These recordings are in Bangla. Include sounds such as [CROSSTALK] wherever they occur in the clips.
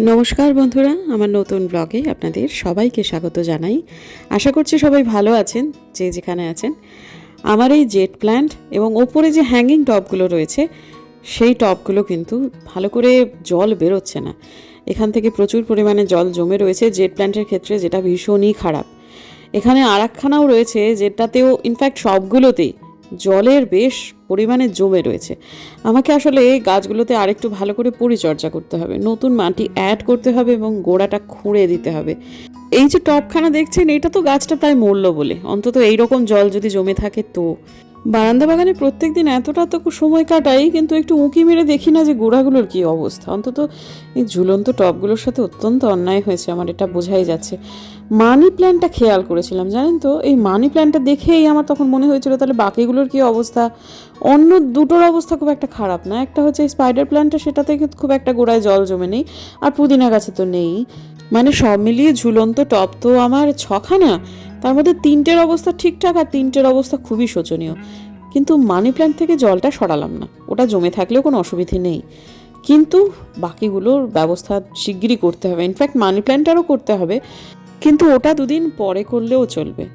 নমস্কার বন্ধুরা, আমার নতুন ব্লগে আপনাদের সবাইকে স্বাগত জানাই। আশা করছি সবাই ভালো আছেন, যে যেখানে আছেন। আমার এই জেট প্ল্যান্ট এবং ওপরে যে হ্যাঙ্গিং টপগুলো রয়েছে, সেই টপগুলো কিন্তু ভালো করে জল বেরোচ্ছে না। এখান থেকে প্রচুর পরিমাণে জল জমে রয়েছে জেট প্ল্যান্টের ক্ষেত্রে, যেটা ভীষণই খারাপ। এখানে আরাকখানাও রয়েছে, যেটাতেও ইনফ্যাক্ট সবগুলোতেই জলের বেশ পরিমাণে জমে রয়েছে। আমাকে আসলে এই গাছগুলোতে আরেকটু ভালো করে পরিচর্যা করতে হবে। নতুন মাটি অ্যাড করতে হবে এবং গোড়াটা খুঁড়ে দিতে হবে। এই যে টপখানা দেখছেন, এটা তো গাছটা তাই মরল বলে। অন্তত এইরকম জল যদি জমে থাকে তো। বারান্দা বাগানে প্রত্যেক দিন এতটা তো সময় কাটাই, কিন্তু একটু উঁকি মেরে দেখি না যে গোড়াগুলোর কী অবস্থা। অন্তত এই ঝুলন্ত টবগুলোর সাথে অত্যন্ত অন্যায় হয়েছে আমার, এটা বোঝাই যাচ্ছে। মানি প্ল্যান্টটা খেয়াল করেছিলাম, জানেন তো? এই মানি প্ল্যান্টটা দেখেই আমার তখন মনে হয়েছিল, তাহলে বাকিগুলোর কী অবস্থা? অন্য দুটোর অবস্থা খুব একটা খারাপ না, একটা হচ্ছে স্পাইডার প্ল্যান্টটা সেটাতে খুব একটা গোড়ায় জল জমে নেই, আর পুদিনা গাছে তো নেই। মানে সব মিলিয়ে ঝুলন্ত টপ তো আমার ছখানা। তার মধ্যে তিনটের অবস্থা ঠিকঠাক আর তিনটের অবস্থা খুবই শোচনীয়। কিন্তু মানি প্ল্যান্ট থেকে জলটা সরালাম না। ওটা জমে থাকলেও কোনো অসুবিধে নেই। কিন্তু বাকিগুলোর ব্যবস্থা শিগগিরই করতে হবে। ইনফ্যাক্ট মানি প্ল্যান্টারও করতে হবে। কিন্তু ওটা দুদিন পরে করলেও চলবে।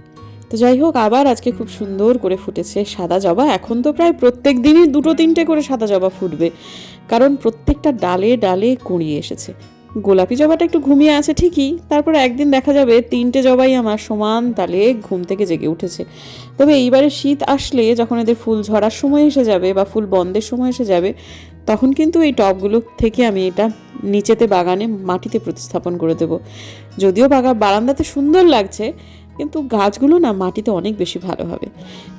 তো যাই হোক, আবার আজকে খুব সুন্দর করে ফুটেছে সাদা জবা। এখন তো প্রায় প্রত্যেক দিনই দুটো তিনটে করে সাদা জবা ফুটবে। কারণ প্রত্যেকটা ডালে ডালে কুঁড়িয়ে এসেছে। গোলাপি জবাটা একটু ঘুমিয়ে আছে ঠিকই, তারপর একদিন দেখা যাবে তিনটে জবাই আমার সমান তালে ঘুম থেকে জেগে উঠেছে। তবে এইবারে শীত আসলে যখন এদের ফুল ঝরার সময় এসে যাবে বা ফুল বন্ধের সময় এসে যাবে, তখন কিন্তু এই টবগুলো থেকে আমি এটা নিচেতে বাগানে মাটিতে প্রতিস্থাপন করে দেব। যদিও বাগা বারান্দাতে সুন্দর লাগছে কিন্তু গাছগুলো না মাটিতে অনেক বেশি ভালো হবে।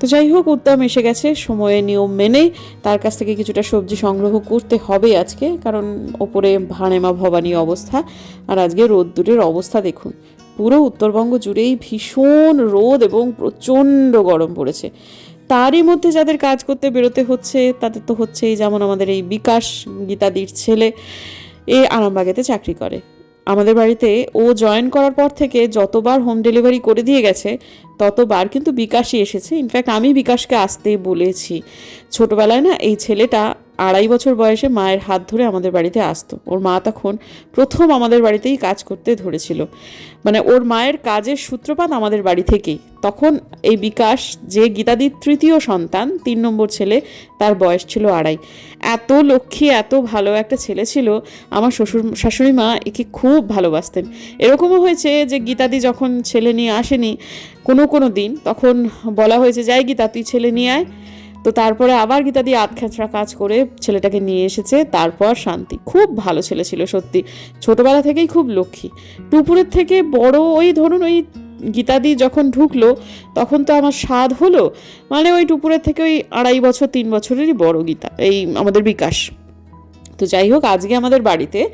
তো যাই হোক, উদ্যম এসে গেছে। সময়ে নিয়ম মেনে তার কাছ থেকে কিছুটা সবজি সংগ্রহ করতে হবে আজকে, কারণ ওপরে ভাড়েমা ভবানী অবস্থা। আর আজকে রোদ্দুরের অবস্থা দেখুন। পুরো উত্তরবঙ্গ জুড়েই ভীষণ রোদ এবং প্রচণ্ড গরম পড়েছে। তারই মধ্যে যাদের কাজ করতে বেরোতে হচ্ছে, তাদের তো হচ্ছেই যেমন আমাদের এই বিকাশ গীতাদির ছেলে, এ আরামবাগেতে চাকরি করে। আমাদের বাড়িতে ও জয়েন করার পর থেকে যতবার হোম ডেলিভারি করে দিয়ে গেছে, ততবার কিন্তু বিকাশই এসেছে। ইনফ্যাক্ট আমি বিকাশকে আসতে বলেছি। ছোটবেলায় না এই ছেলেটা আড়াই বছর বয়সে মায়ের হাত ধরে আমাদের বাড়িতে আসতো। ওর মা তখন প্রথম আমাদের বাড়িতেই কাজ করতে ধরেছিল। মানে ওর মায়ের কাজের সূত্রপাত আমাদের বাড়ি থেকেই। তখন এই বিকাশ, যে গীতাদির তৃতীয় সন্তান, তিন নম্বর ছেলে, তার বয়স ছিল আড়াই। এত লক্ষ্মী, এত ভালো একটা ছেলে ছিল, আমার শ্বশুর, শাশুড়ি মা একে খুব ভালোবাসতেন। এরকমও হয়েছে যে গীতাদি যখন ছেলে নিয়ে আসেনি কোনো কোনো দিন, তখন বলা হয়েছে, যাই গীতা, তুই ছেলে নিয়ে আয়। তো তারপরে আবার গীতা দিয়ে আতখ্যাচড়া কাজ করে ছেলেটাকে নিয়ে এসেছে। তারপর শান্তি। খুব ভালো ছেলে ছিল সত্যি। ছোটবেলা থেকেই খুব লক্ষ্মী। টুপুরের থেকে বড় ওই ধরুন ওই গীতাদি যখন ঢুকলো, তখন তো আমার স্বাদ হলো। মানে ওই টুপুরের থেকে ওই আড়াই বছর, তিন বছরেরই বড় গীতা, এই আমাদের বিকাশ। তো যাই হোক, আজকে আমাদের বাড়িতে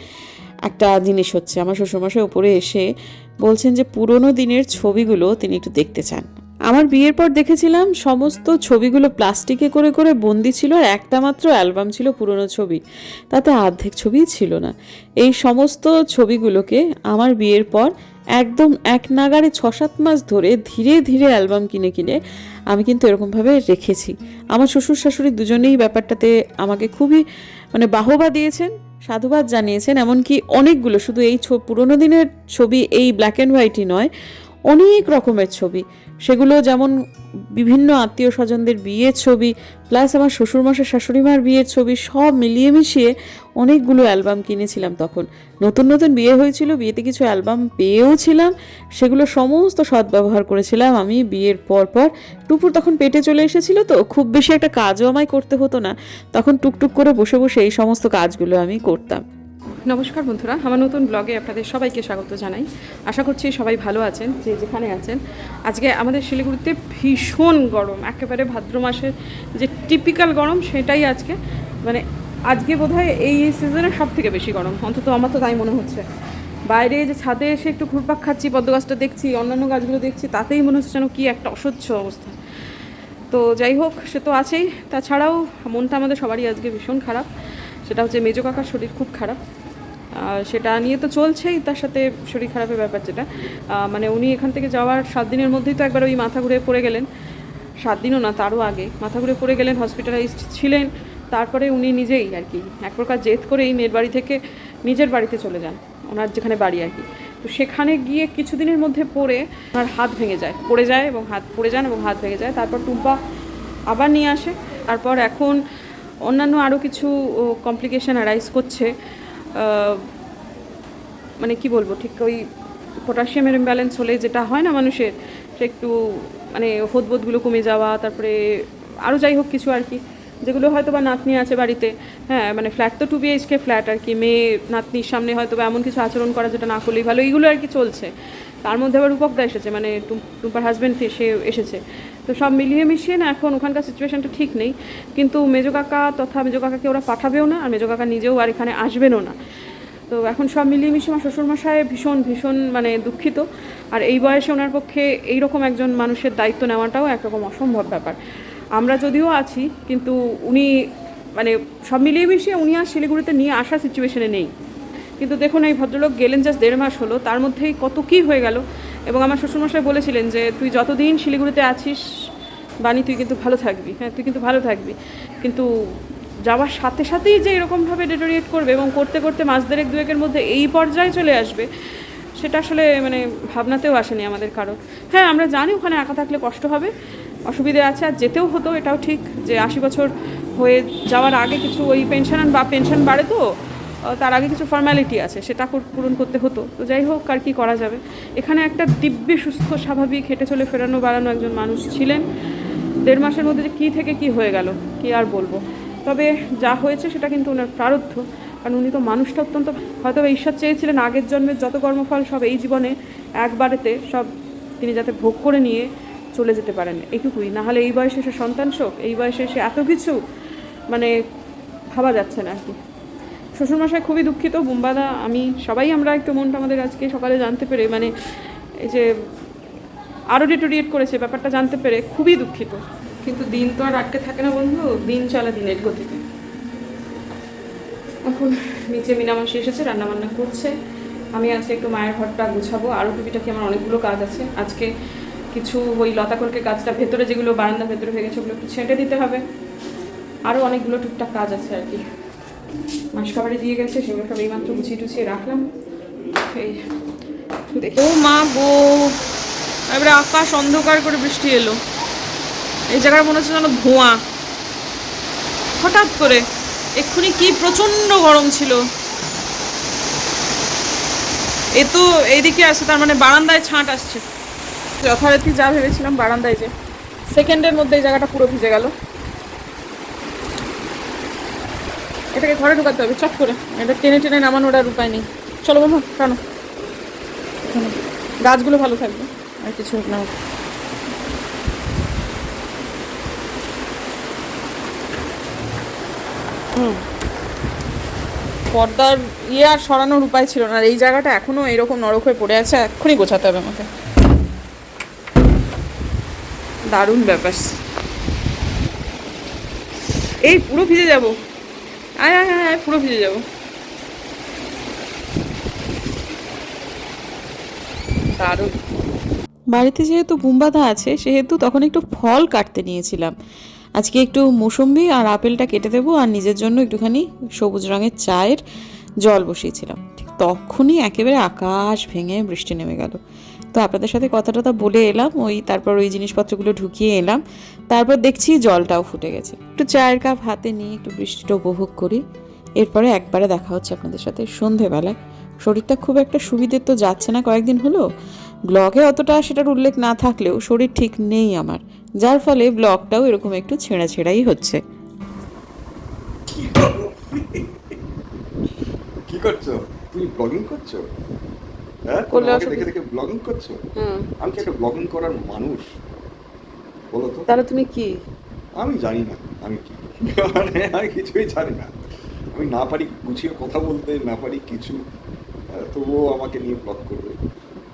একটা জিনিস হচ্ছে। আমার শ্বশুরমশাই উপরে এসে বলছেন যে, পুরোনো দিনের ছবিগুলো তিনি একটু দেখতে চান। আমার বিয়ের পর দেখেছিলাম সমস্ত ছবিগুলো প্লাস্টিকে করে করে বন্দি ছিল আর একটা মাত্র অ্যালবাম ছিল পুরনো ছবি। তাতে অর্ধেক ছবিই ছিল না। এই সমস্ত ছবিগুলোকে আমার বিয়ের পর একদম এক নাগারে ছ সাত মাস ধরে ধীরে ধীরে অ্যালবাম কিনে কিনে আমি কিন্তু এরকমভাবে রেখেছি। আমার শ্বশুর শাশুড়ি দুজনেই ব্যাপারটাতে আমাকে খুবই মানে বাহবা দিয়েছেন, সাধুবাদ জানিয়েছেন, এমনকি অনেকগুলো, শুধু এই পুরোনো দিনের ছবি এই ব্ল্যাক অ্যান্ড হোয়াইটই নয় অনেক রকমের ছবি। সেগুলো যেমন বিভিন্ন আত্মীয় স্বজনদের বিয়ের ছবি প্লাস আমার শ্বশুরমশাই, শাশুড়িমার বিয়ের ছবি, সব মিলিয়ে মিশিয়ে অনেকগুলো অ্যালবাম কিনেছিলাম তখন। নতুন নতুন বিয়ে হয়েছিল, বিয়েতে কিছু অ্যালবাম পেয়েও ছিলাম, সেগুলো সমস্ত সদ্ব্যবহার করেছিলাম আমি বিয়ের পর পর। টুপুর তখন পেটে চলে এসেছিল তো, খুব বেশি একটা কাজও আমায় করতে হতো না। তখন টুকটুক করে বসে বসে এই সমস্ত কাজগুলো আমি করতাম। নমস্কার বন্ধুরা, আমার নতুন ব্লগে আপনাদের সবাইকে স্বাগত জানাই। আশা করছি সবাই ভালো আছেন, যে যেখানে আছেন। আজকে আমাদের শিলিগুড়িতে ভীষণ গরম, একেবারে ভাদ্র মাসের যে টিপিক্যাল গরম সেটাই আজকে। মানে আজকে বোধহয় এই সিজনে সব থেকে বেশি গরম, অন্তত আমার তো তাই মনে হচ্ছে। বাইরে যে ছাদে এসে একটু ঘুরপাক খাচ্ছি পদ্ম গাছটা দেখছি, অন্যান্য গাছগুলো দেখছি, তাতেই মনে হচ্ছে যেন কী একটা অসহ্য অবস্থা। তো যাই হোক, সে তো আছেই। তাছাড়াও মনটা আমাদের সবারই আজকে ভীষণ খারাপ। সেটা হচ্ছে মেজো কাকার শরীর খুব খারাপ। সেটা নিয়ে তো চলছেই, তার সাথে শরীর খারাপের ব্যাপার যেটা। মানে উনি এখান থেকে যাওয়ার সাত দিনের মধ্যেই তো একবার ওই মাথা ঘুরে পড়ে গেলেন। সাত দিনও না, তারও আগে। মাথা ঘুরে পড়ে গেলেন হসপিটালাইজড ছিলেন। তারপরে উনি নিজেই আর কি, এক প্রকার জেদ করে এই মেয়ের বাড়ি থেকে নিজের বাড়িতে চলে যান, ওনার যেখানে বাড়ি আর কি। তো সেখানে গিয়ে কিছুদিনের মধ্যে পড়ে ওনার হাত ভেঙে যায়, পড়ে যায় এবং হাত, পড়ে যান এবং হাত ভেঙে যায়। তারপর টুম্পা আবার নিয়ে আসে। তারপর এখন অন্যান্য আরও কিছু কমপ্লিকেশন অ্যারাইজ করছে। মানে কি বলব, ঠিক ওই পটাশিয়ামের ইমব্যালেন্স হলে যেটা হয় না মানুষের সে একটু মানে হোদবোধগুলো কমে যাওয়া, তারপরে আরও যাই হোক কিছু আর কি। যেগুলো হয়তো বা নাতনি আছে বাড়িতে হ্যাঁ মানে ফ্ল্যাট তো টু বিএইচকে ফ্ল্যাট আর কি, মেয়ে, নাতনির সামনে হয়তো বা এমন কিছু আচরণ করা যেটা না করলেই ভালো, এইগুলো আর কি চলছে। তার মধ্যে আবার রূপকদা এসেছে মানে টুম- টুম্পার হাজব্যান্ড সে এসেছে। তো সব মিলিয়ে মিশিয়ে না, এখন ওখানকার সিচুয়েশনটা ঠিক নেই। কিন্তু মেজো কাকা তথা মেজো কাকাকে ওরা পাঠাবেও না, আর মেজো কাকা নিজেও আর এখানে আসবেনও না। তো এখন সব মিলিয়ে মিশিয়ে আমার শ্বশুরমশাই ভীষণ ভীষণ মানে দুঃখিত। আর এই বয়সে ওনার পক্ষে এইরকম একজন মানুষের দায়িত্ব নেওয়াটাও একরকম অসম্ভব ব্যাপার। আমরা যদিও আছি, কিন্তু উনি মানে সব মিলিয়ে মিশিয়ে উনি আর শিলিগুড়িতে নিয়ে আসা সিচুয়েশনে নেই। কিন্তু দেখুন, এই ভদ্রলোক গেলেন জাস্ট দেড় মাস হলো, তার মধ্যেই কত কী হয়ে গেল। এবং আমার শ্বশুরমশাই বলেছিলেন যে, তুই যতদিন শিলিগুড়িতে আছিস, বাণী, তুই কিন্তু ভালো থাকবি। হ্যাঁ তুই কিন্তু ভালো থাকবি। কিন্তু যাওয়ার সাথে সাথেই যে এরকমভাবে ডেটোরিয়েট করবে এবং করতে করতে মাস দেড়েক, দুয়েকের মধ্যে এই পর্যায়ে চলে আসবে, সেটা আসলে মানে ভাবনাতেও আসেনি আমাদের কারও। হ্যাঁ আমরা জানি ওখানে একা থাকলে কষ্ট হবে, অসুবিধে আছে, আর যেতেও হতো, এটাও ঠিক যে আশি বছর হয়ে যাওয়ার আগে কিছু ওই পেনশন বা পেনশন বাড়ে তো তার আগে কিছু ফর্ম্যালিটি আছে, সেটা পূরণ করতে হতো। তো যাই হোক, আর কি করা যাবে? এখানে একটা দিব্যি, সুস্থ, স্বাভাবিক, হেঁটে চলে ফেরানো বাড়ানো একজন মানুষ ছিলেন। দেড় মাসের মধ্যে যে কী থেকে কি হয়ে গেল, কি আর বলব? তবে যা হয়েছে সেটা কিন্তু ওনার প্রারব্ধ কারণ উনি তো মানুষটা অত্যন্ত, হয়তো ঈশ্বর চেয়েছিলেন আগের জন্মের যত কর্মফল, সব এই জীবনে একবারেতে সব তিনি যাতে ভোগ করে নিয়ে চলে যেতে পারেন। এইটুকুই। নাহলে এই বয়সে সে সন্তান শোক, এই বয়সে সে এত কিছু মানে ভাবা যাচ্ছে না আর কি। শ্বশুরমশাই খুবই দুঃখিত, বুম্বাদা, আমি, সবাই আমরা একটু মনটা আমাদের আজকে সকালে জানতে পেরে মানে এই যে আরও ডিটোরিয়েট করেছে, ব্যাপারটা জানতে পেরে খুবই দুঃখিত। কিন্তু দিন তো আর আটকে থাকে না বন্ধু, দিন চলে দিনের গতিতে। এখন নিচে মিনামাসি এসেছে, রান্নাবান্না করছে। আমি আজকে একটু মায়ের ঘরটা গুছাবো। আরও টুকিটাকি আমার অনেকগুলো কাজ আছে। আজকে কিছু ওই লতাকরকে কাজটা, ভেতরে যেগুলো বারান্দা ভেতরে হয়ে গেছে ওগুলো একটু ছেঁটে দিতে হবে। আরও অনেকগুলো টুকটাক কাজ আছে আর কি। মাস খাবারে দিয়ে গেছে, সেগুলো সব এইমাত্র গুছিয়ে টুছিয়ে রাখলাম। এই, দেখো। মা গো, এবারে আকাশ অন্ধকার করে বৃষ্টি এলো। এই জায়গার মনে হচ্ছে যেন ধোঁয়া। হঠাৎ করে এক্ষুনি কি প্রচণ্ড গরম ছিল। এ তো এইদিকে আসছে, তার মানে বারান্দায় ছাঁট আসছে। যথারীতি যা ভেবেছিলাম বারান্দায় যে, সেকেন্ডের মধ্যে এই জায়গাটা পুরো ভিজে গেল। এটাকে ঘরে ঢোকাতে হবে, চট করে। এটা টেনে টেনে নামানোর আর উপায় নেই। চলো বাবা, টানো। গাছগুলো ভালো থাকবে। আর কিছু হোক না পর্দার ইয়ে আর সরানোর উপায় ছিল না। এই জায়গাটা এখনও এরকম নরক হয়ে পড়ে আছে, এক্ষুনি গোছাতে হবে আমাকে। দারুণ ব্যাপার। এই পুরো ভিজে যাব। আয় আয় আয় পুরো ভিজে যাব। দারুণ। বাড়িতে যেহেতু বুম্বাদা আছে, সেহেতু তখন একটু ফল কাটতে নিয়েছিলাম। আজকে একটু মৌসম্বি আর আপেলটা কেটে দেবো আর নিজের জন্য একটুখানি সবুজ রঙের চায়ের জল বসিয়েছিলাম। তখনই একেবারে আকাশ ভেঙে বৃষ্টি নেমে গেল। তো আপনাদের সাথে কথা টথা বলে এলাম, ওই তারপর ওই জিনিসপত্রগুলো ঢুকিয়ে এলাম। তারপর দেখছি জলটাও ফুটে গেছে। একটু চায়ের কাপ হাতে নিয়ে একটু বৃষ্টিটা উপভোগ করি। এরপরে একবারে দেখা হচ্ছে আপনাদের সাথে সন্ধেবেলায়। শরীরটা খুব একটা সুবিধে তো যাচ্ছে না কয়েকদিন হলো। ব্লগে অতটা সেটার উল্লেখ না থাকলেও শরীর ঠিক নেই আমার। যার ফলে ব্লগটাও এরকম একটু ছেঁড়া ছেঁড়াই হচ্ছে। কি করছ? তুমি ব্লগিং করছ? হ্যাঁ? করলে আমাকে দেখে দেখে ব্লগিং করছ? হুম। আমি কি একটা ব্লগিং করার মানুষ? বলো তো। তাহলে তুমি কি? আমি জানি না আমি কি? মানে আমি কিছুই জানি না। আমি না পারি গুছিয়ে কথা বলতে না পারি কিছু। তবুও আমাকে নিয়ে ব্লগ করবে।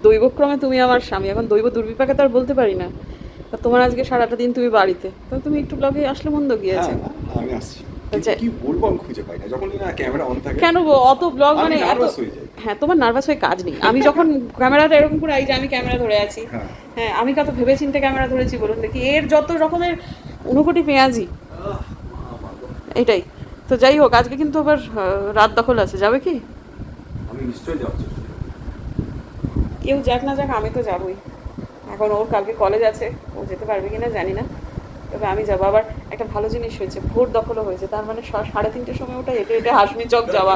দৈবক্রমে তুমি আমার স্বামী এখন দৈব দুর্বিপাকে তো আর বলতে পারি না। তা তোমার আজকে সারাটা দিন তুমি বাড়িতে। তো তুমি একটু ব্লগে আসলে মন্দ গিয়েছে। হ্যাঁ আমি আসছি। কিন্তু। কি বলব আমি খুঁজে পাই না। যখনই না ক্যামেরা অন থাকে কেন অত ব্লগ মানে এত হয়ে তোমার নার্ভাস হয়ে কাজ নেই। আমি যখন ক্যামেরাটা এরকম করে এই যে আমি ক্যামেরা ধরে আছি হ্যাঁ। হ্যাঁ আমি কত ভেবে চিন্তে ক্যামেরা ধরেছি বলুন দেখি। এর যত রকমের উনকোটি পেঁয়াজি এটাই। তো যাই হোক আজকে কিন্তু আবার রাত দখল আছে। যাবে কি? আমি নিশ্চয়ই কেউ যাক না যাক আমি তো যাবই। এখন ওর কালকে কলেজ আছে ও যেতে পারবে কিনা জানি না। তবে আমি যাব। আবার একটা ভালো জিনিস হয়েছে ভোর দখলও হয়েছে তার মানে সাড়ে তিনটের সময় ওটা হেঁটে হেঁটে হাসমি চক যাওয়া।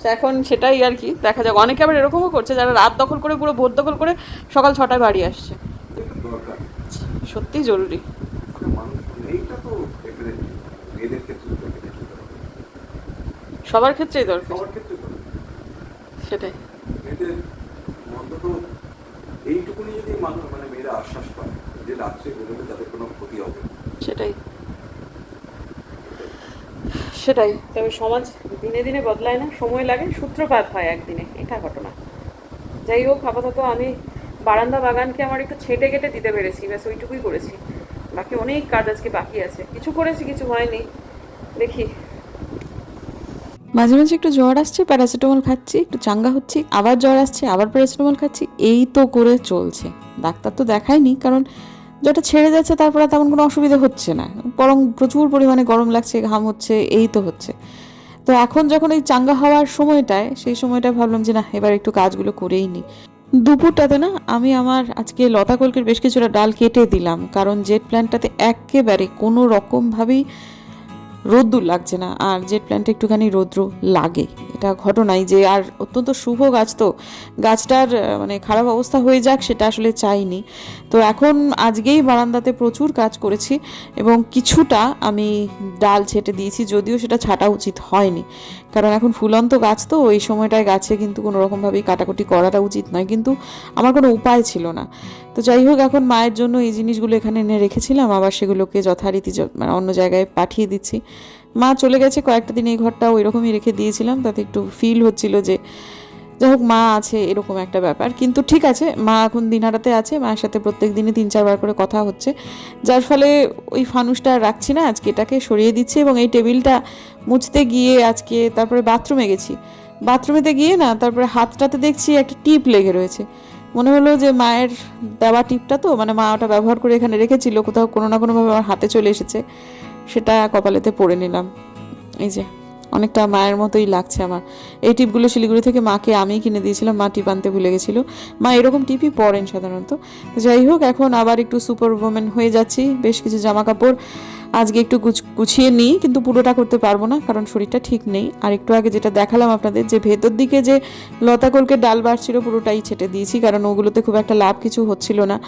তো এখন সেটাই আর কি দেখা যাক। অনেকে আবার এরকমও করছে যারা রাত দখল করে পুরো ভোর দখল করে সকাল ছটায় বাড়ি আসছে। সত্যিই জরুরি। সবার ক্ষেত্রেই দরকার। ক্ষেত্রে সেটাই। এইটুকুনি যদি মানুষ মানে মেয়েরা আশ্বাস পায় যে রাত্রে বেরোলে তাদের কোনো ক্ষতি হবে। সেটাই। সেটাই। তবে সমাজ দিনে দিনে বদলায় না সময় লাগে সূত্রপাত হয় একদিনে এটা ঘটনা। যাই হোক আপাতত আমি বারান্দা বাগানকে আমার একটু ছেটে কেটে দিতে পেরেছি ব্যাস ওইটুকুই করেছি। বাকি অনেক কাজ আজকে বাকি আছে। কিছু করেছি কিছু হয়নি। দেখি। মাঝে মাঝে একটু জ্বর আসছে প্যারাসিটামল খাচ্ছি একটু চাঙ্গা হচ্ছি আবার জ্বর আসছে আবার প্যারাসিটামল খাচ্ছি এই তো করে চলছে। ডাক্তার তো দেখায়নি কারণ জ্বরটা ছেড়ে যাচ্ছে তারপরে তেমন কোনো অসুবিধা হচ্ছে না। বরং প্রচুর পরিমাণে গরম লাগছে, ঘাম হচ্ছে, এই তো হচ্ছে। তো এখন যখন এই চাঙ্গা হওয়ার সময়টায়, সেই সময়টা ভাবলাম যে না, এবার একটু কাজগুলো করেই নিই। দুপুরটাতে না, আমি আমার আজকে লতা কলকের বেশ কিছুটা ডাল কেটে দিলাম, কারণ জেট প্ল্যান্টটাতে একেবারে কোনো রকমভাবেই রোদ্দুর লাগছে না, আর জেট প্ল্যান্টে একটুখানি রৌদ্র লাগে। এটা ঘটনাই যে আর অত্যন্ত শুভ গাছ তো। গাছটার মানে খারাপ অবস্থা হয়ে যাক সেটা আসলে চাইনি। তো এখন আজকেই বারান্দাতে প্রচুর কাজ করেছি এবং কিছুটা আমি ডাল ছেটে দিয়েছি, যদিও সেটা ছাটা উচিত হয়নি। কারণ এখন ফুলন্ত গাছ তো, ওই সময়টায় গাছে কিন্তু কোনো রকমভাবেই কাটাকুটি করাটা উচিত নয়। কিন্তু আমার কোনো উপায় ছিল না। তো যাই হোক, এখন মায়ের জন্য এই জিনিসগুলো এখানে এনে রেখেছিলাম, আবার সেগুলোকে যথারীতি মানে অন্য জায়গায় পাঠিয়ে দিচ্ছি। মা চলে গেছে, কয়েকটা দিন এই ঘরটা ওই রকমই রেখে দিয়েছিলাম, তাতে একটু ফিল হচ্ছিল যে যাই হোক, মা আছে এরকম একটা ব্যাপার। কিন্তু ঠিক আছে, মা এখন দিনহারাতে আছে, মায়ের সাথে প্রত্যেক দিনই তিন চারবার করে কথা হচ্ছে। যার ফলে ওই ফানুসটা রাখছি না, আজকে এটাকে সরিয়ে দিচ্ছি এবং এই টেবিলটা মুছতে গিয়ে আজকে তারপরে বাথরুমে গেছি। বাথরুমেতে গিয়ে না, তারপরে হাতটাতে দেখছি একটা টিপ লেগে রয়েছে। মনে হলো যে মায়ের দেওয়া টিপটা তো মানে মা ওটা ব্যবহার করে এখানে রেখেছিল, কোথাও কোনো না কোনোভাবে আমার হাতে চলে এসেছে, সেটা কপালেতে পরে নিলাম। এই যে, অনেকটা মায়ের মতোই লাগছে আমার। এই টিপগুলো শিলিগুড়ি থেকে মাকে আমিই কিনে দিয়েছিলাম, মা টিপ আনতে ভুলে গেছিল। মা এরকম টিপই পরেন সাধারণত। যাই হোক, এখন আবার একটু সুপার ওমেন হয়ে যাচ্ছি, বেশ কিছু জামা কাপড় আজকে একটু গুছ- গুছিয়ে নিই, কিন্তু পুরোটা করতে পারব না, কারণ শরীরটা ঠিক নেই। আর একটু আগে যেটা দেখালাম আপনাদের, যে ভেতর দিকে যে লতা কলকে ডাল বাড়ছিল, পুরোটাই ছেটে দিয়েছি, কারণ ওগুলোতে খুব একটা লাভ কিছু হচ্ছিল না।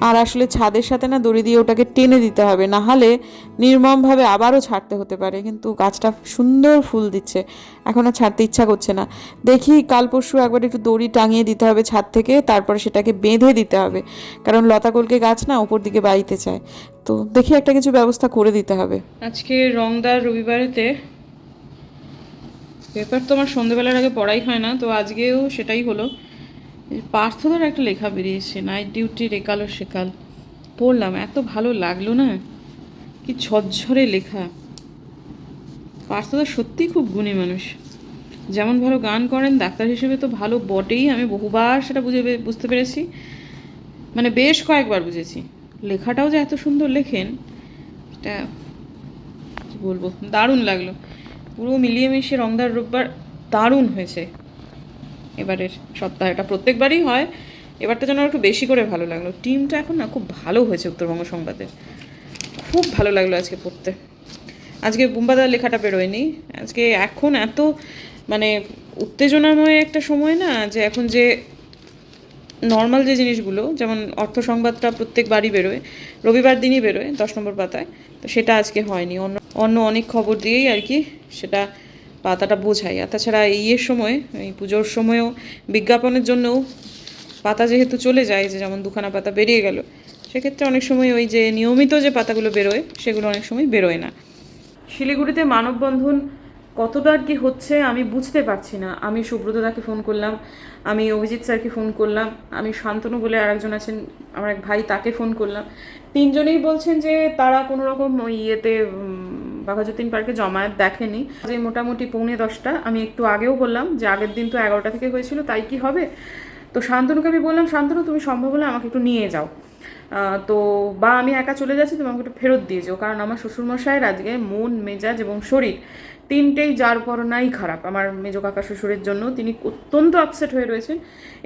আর আসলে ছাদের সাথে না দড়ি দিয়ে ওটাকে টেনে দিতে হবে, না হলে নির্মমভাবে আবারও ছাড়তে হতে পারে, কিন্তু গাছটা সুন্দর ফুল দিচ্ছে। এখন আর ছাড়তে ইচ্ছা করছে না। দেখি কাল পরশু একবার একটু দড়ি টাঙিয়ে দিতে হবে ছাদ থেকে, তারপরে সেটাকে বেঁধে দিতে হবে, কারণ লতা কলকে গাছ না ওপর দিকে বাইতে চায়। তো দেখি একটা কিছু ব্যবস্থা করে দিতে হবে। আজকে রংদার রবিবারেতে পেপার তো আমার সন্ধ্যেবেলার আগে পড়াই হয় না, তো আজকেও সেটাই হলো। পার্থদার একটা লেখা বেরিয়েছে নাইট ডিউটি রেকাল ও সেকাল। পড়লাম, এত ভালো লাগল না? কি ঝরঝরে লেখা। পার্থদা সত্যিই খুব গুণী মানুষ। যেমন ভালো গান করেন, ডাক্তার হিসেবে তো ভালো বটেই, আমি বহুবার সেটা বুঝে বুঝতে পেরেছি। মানে বেশ কয়েকবার বুঝেছি। লেখাটাও যে এত সুন্দর লেখেন, এটা কি বলব? দারুণ লাগল। পুরো মিলিয়ে মিশিয়ে রংদার রোববার দারুণ হয়েছে। এবারের সপ্তাহে, এটা প্রত্যেকবারই হয়। এবারটা যেন একটু বেশি করে ভালো লাগল। টিমটা এখন না খুব ভালো হয়েছে উত্তরবঙ্গ সংবাদের। খুব ভালো লাগল আজকে পড়তে। আজকে বুম্বাদার লেখাটা বেরোয়নি। আজকে এখন এত মানে উত্তেজনাময় একটা সময় না, যে এখন যে নর্মাল যে জিনিসগুলো, যেমন অর্থ সংবাদটা প্রত্যেক প্রত্যেকবারই বেরোয়, রবিবার দিনই বেরোয় দশ নম্বর পাতায়, তো সেটা আজকে হয়নি। অন্য অন্য অনেক খবর দিয়েই আর কি সেটা পাতাটা বোঝায়। আর তাছাড়া ইয়ের সময়, এই পুজোর সময়ও বিজ্ঞাপনের জন্যও পাতা যেহেতু চলে যায়, যে যেমন দুখানা পাতা বেরিয়ে গেল, সেক্ষেত্রে অনেক সময় ওই যে নিয়মিত যে পাতাগুলো বেরোয়, সেগুলো অনেক সময় বেরোয় না। শিলিগুড়িতে মানববন্ধন কতটা আর কি হচ্ছে আমি বুঝতে পারছি না। আমি সুব্রতদাকে ফোন করলাম, আমি অভিজিৎ স্যারকে ফোন করলাম, আমি শান্তনু বলে আরেকজন আছেন, আমার এক ভাই তাকে ফোন করলাম। তিনজনেই বলছেন যে তারা কোনো রকম ওই ইয়েতে বাঘাযতীন পার্কে জমায়েত দেখেনি। যে মোটামুটি পৌনে দশটা, আমি একটু আগেও বললাম যে আগের দিন তো এগারোটা থেকে হয়েছিল, তাই কি হবে? তো শান্তনুকে আমি বললাম, শান্তনু, তুমি সম্ভব হলে আমাকে একটু নিয়ে যাও। তো বা আমি একা চলে যাচ্ছি তুমি আমাকে একটু ফেরত দিয়ে যাও। কারণ আমার শ্বশুরমশাইয়ের আজকে মন, মেজাজ এবং শরীর তিনটেই যার পর নাই খারাপ। আমার মেজ কাকা শ্বশুরের জন্য তিনি অত্যন্ত আপসেট হয়ে রয়েছেন।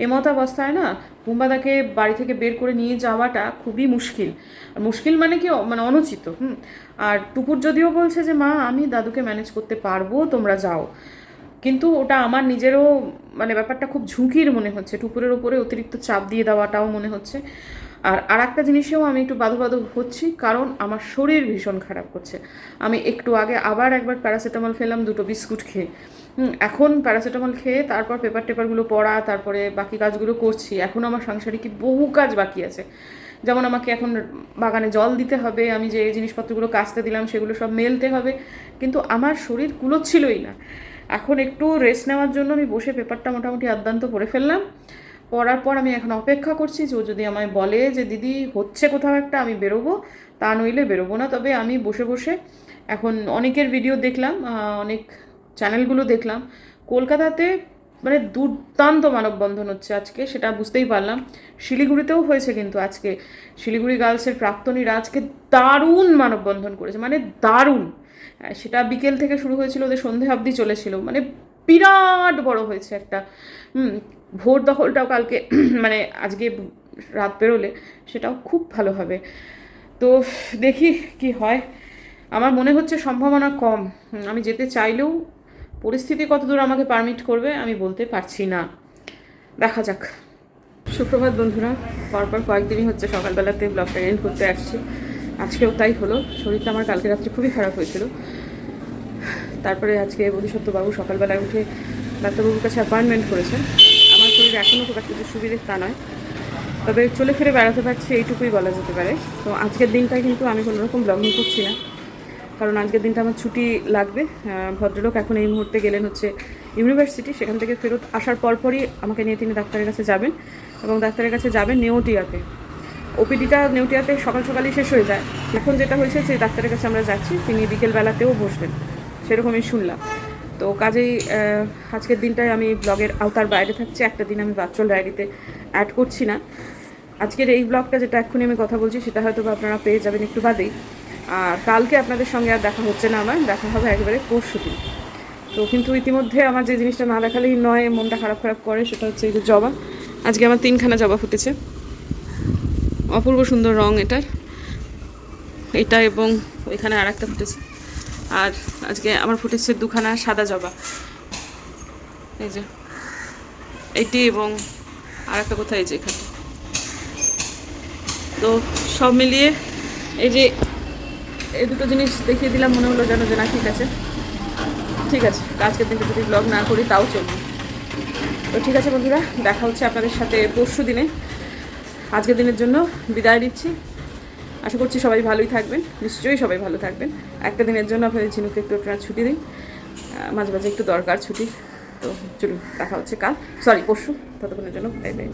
এমত অবস্থায় না বুম্বাদাকে বাড়ি থেকে বের করে নিয়ে যাওয়াটা খুবই মুশকিল। মুশকিল মানে কি? মানে অনুচিত, হুম? আর টুপুর যদিও বলছে যে, মা, আমি দাদুকে ম্যানেজ করতে পারব, তোমরা যাও। কিন্তু ওটা আমার নিজেরও মানে ব্যাপারটা খুব ঝুঁকির মনে হচ্ছে। টুপুরের ওপরে অতিরিক্ত চাপ দিয়ে দেওয়াটাও মনে হচ্ছে। আর আর একটা জিনিসেও আমি একটু বাধো বাধো হচ্ছি, কারণ আমার শরীর ভীষণ খারাপ করছে। আমি একটু আগে আবার একবার প্যারাসিটামল খেলাম, দুটো বিস্কুট খেয়ে। এখন প্যারাসিটামল খেয়ে, তারপর পেপার টেপারগুলো পড়া, তারপরে বাকি কাজগুলো করছি। এখন আমার সাংসারিক বহু কাজ বাকি আছে। যেমন আমাকে এখন বাগানে জল দিতে হবে, আমি যে জিনিসপত্রগুলো কাচতে দিলাম, সেগুলো সব মেলতে হবে। কিন্তু আমার শরীর কুলোচ্ছিলই না। এখন একটু রেস্ট নেওয়ার জন্য আমি বসে পেপারটা মোটামুটি আদ্যান্ত পড়ে ফেললাম। পড়ার পর আমি এখন অপেক্ষা করছি যে ও যদি আমায় বলে যে, দিদি, হচ্ছে কোথাও একটা, আমি বেরোবো। তা নইলে বেরোবো না। তবে আমি বসে বসে এখন অনেকের ভিডিও দেখলাম অনেক চ্যানেলগুলো দেখলাম। কলকাতাতে মানে দুর্দান্ত মানববন্ধন হচ্ছে আজকে, সেটা বুঝতেই পারলাম। শিলিগুড়িতেও হয়েছে কিন্তু আজকে। শিলিগুড়ি গার্লসের প্রাক্তনীরা আজকে দারুণ মানববন্ধন করেছে মানে দারুণ। সেটা বিকেল থেকে শুরু হয়েছিল, ওদের সন্ধে অবধি চলেছিল। মানে বিরাট বড় হয়েছে একটা ভোট দখলটাও কালকে [CLEARS THROAT] মানে আজকে রাত বেরোলে সেটাও খুব ভালো হবে। তো দেখি কি হয়। আমার মনে হচ্ছে সম্ভাবনা কম। আমি যেতে চাইলেও পরিস্থিতি কতদূর আমাকে পারমিট করবে আমি বলতে পারছি না। দেখা যাক। সুপ্রভাত বন্ধুরা, পরপর কয়েকদিনই হচ্ছে সকালবেলাতে ব্লগটা এন্ড করতে আসছি। আজকেও তাই হলো। শরীরটা আমার কালকে রাত্রে খুবই খারাপ হয়েছিল। তারপরে আজকে বোধিসত্ত্ববাবু সকালবেলায় উঠে ডাক্তারবাবুর কাছে অ্যাপয়েন্টমেন্ট করেছেন। আমার শরীর এখনও খুব একটা সুবিধে তা নয়। তবে চলে ফিরে বেড়াতে পারছি এইটুকুই বলা যেতে পারে। তো আজকের দিনটাই কিন্তু আমি কোনো রকম ব্লগিং করছি না। কারণ আজকের দিনটা আমার ছুটি লাগবে। ভদ্রলোক এখন এই মুহূর্তে গেলেন হচ্ছে ইউনিভার্সিটি। সেখান থেকে ফেরত আসার পরপরই আমাকে নিয়ে তিনি ডাক্তারের কাছে যাবেন এবং ডাক্তারের কাছে যাবেন নেওটিয়াতে ওপিডিটা নেউটিয়াতে সকাল সকালই শেষ হয়ে যায়। এখন যেটা হয়েছে যে ডাক্তারের কাছে আমরা যাচ্ছি, তিনি বিকেলবেলাতেও বসবেন। সেরকমই শুনলাম। তো কাজেই আজকের দিনটায় আমি ব্লগের আওতার বাইরে থাকছি। একটা দিন আমি ভার্চুয়াল ডায়েরিতে অ্যাড করছি না। আজকের এই ব্লগটা যেটা এক্ষুনি আমি কথা বলছি, সেটা হয়তো আপনারা পেয়ে যাবেন একটু বাদেই। আর কালকে আপনাদের সঙ্গে আর দেখা হচ্ছে না আমার, দেখা হবে একেবারে পরশু দিন। তো কিন্তু ইতিমধ্যে আমার যে জিনিসটা না দেখালেই নয়, মনটা খারাপ খারাপ করে, সেটা হচ্ছে এই যে জবা। আজকে আমার তিনখানা জবা ফুটেছে। অপূর্ব সুন্দর রং এটার। এটা এবং এখানে আর একটা ফুটেছে। আর আজকে আমার ফুটেছে দুখানা সাদা জবা। এই যে এইটি এবং আর একটা কোথায় যে এখানে। তো সব মিলিয়ে এই যে এই দুটো জিনিস দেখিয়ে দিলাম, মনে হলো যেন যে না, ঠিক আছে। ঠিক আছে আজকের দিনটা যদি ব্লগ না করি, তাও চলবে। তো ঠিক আছে বন্ধুরা, দেখা হচ্ছে আপনাদের সাথে পরশু দিনে। আজকের দিনের জন্য বিদায় দিচ্ছি আশা করছি সবাই ভালোই থাকবেন। নিশ্চয়ই সবাই ভালো থাকবেন। একটা দিনের জন্য আপনাদের ঝিনুকে একটু আপনারা ছুটি দিন মাঝে মাঝে একটু দরকার ছুটি। তো চলুন, দেখা হচ্ছে কাল। সরি পরশু। ততক্ষণের জন্য বাই বাই